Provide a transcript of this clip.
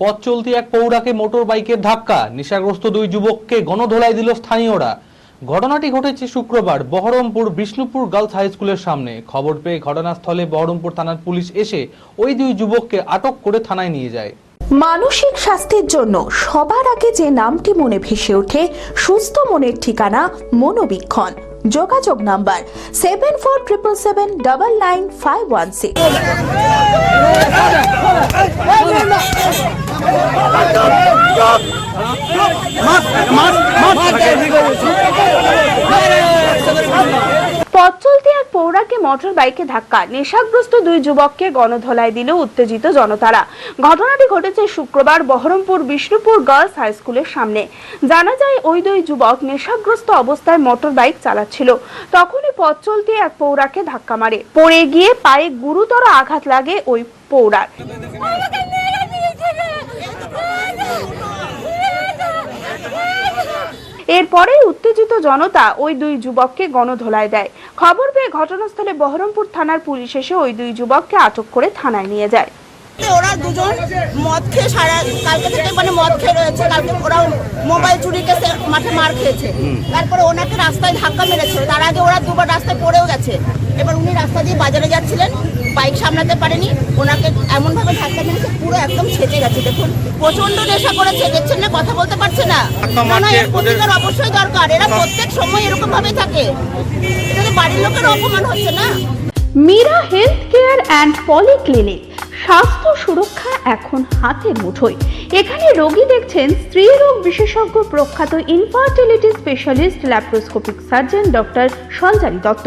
পথ চলতি এক পৌরাকে মোটর বাইকের ধাক্কা। নেশাগ্রস্ত দুই যুবককে গণধোলাই দিল স্থানীয়রা। ঘটনাটি ঘটেছে শুক্রবার বহরমপুর বিষ্ণুপুর গার্লস হাই স্কুলের সামনে। খবর পেয়ে ঘটনাস্থলে বহরমপুর থানার পুলিশ এসে ওই দুই যুবককে আটক করে থানায় নিয়ে যায়। মানসিক স্বাস্থ্যের জন্য সবার আগে যে নামটি মনে ভেসে ওঠে, সুস্থ মনের ঠিকানা মনোবীক্ষণ। যোগাযোগ number seven four triple seven double nine five one six পথ চলতি এক পৌরাকে মোটর বাইকে ধাক্কা। নেশাগ্রস্ত দুই যুবককে গণধোলায় দিল উত্তেজিত জনতারা। ঘটনাটি ঘটেছে শুক্রবার বহরমপুর বিষ্ণুপুর গার্লস হাই স্কুলের সামনে। জানা যায়, ওই দুই যুবক নেশাগ্রস্ত অবস্থায় মোটর বাইক চালাচ্ছিল। তখনই পথ চলতি এক পৌরাকে ধাক্কা মারে। পড়ে গিয়ে পায়ে গুরুতর আঘাত লাগে ওই পৌরার আমাকে মেরে দিয়েছে রে এরপরেই উত্তেজিত জনতা ওই দুই যুবককে গণধোলায় দেয়। খবর পেয়ে ঘটনাস্থলে বহরমপুর থানার পুলিশ এসে ওই দুই যুবককে আটক করে থানায় নিয়ে যায়। ওরা দুজন মদ খেয়ে সারা কালকে থেকে মানে মদ খেয়ে রয়েছে, কালকে ওরা মোবাইল চুরি কেসে মাঠে মার খেয়েছে। তারপরে ওনাকে রাস্তায় ধাক্কা মেরেছে, তার আগে ওরা দুবার রাস্তায় পড়েও গেছে। এবার উনি রাস্তা দিয়ে বাজারে যাচ্ছিলেন সামলাতে পারেনি ওনাকে এমন ভাবে ধাক্কা মেরেছে পুরো একদম ছেঁচে গেছে। দেখুন প্রচণ্ড নেশা করেছে দেখছেন না কথা বলতে পারছে না। না না এর প্রতিকার অবশ্যই দরকার এরা প্রত্যেক সময় এরকম ভাবে থাকে এটাতে বাড়ির লোকের অপমান হচ্ছে না? Meera health care and polyclinic স্বাস্থ্য সুরক্ষা এখন হাতের মুঠোয়। এখানে রোগী দেখছেন স্ত্রী রোগ বিশেষজ্ঞ প্রখ্যাত infertility specialist laparoscopic surgeon doctor Sanjari Dutta.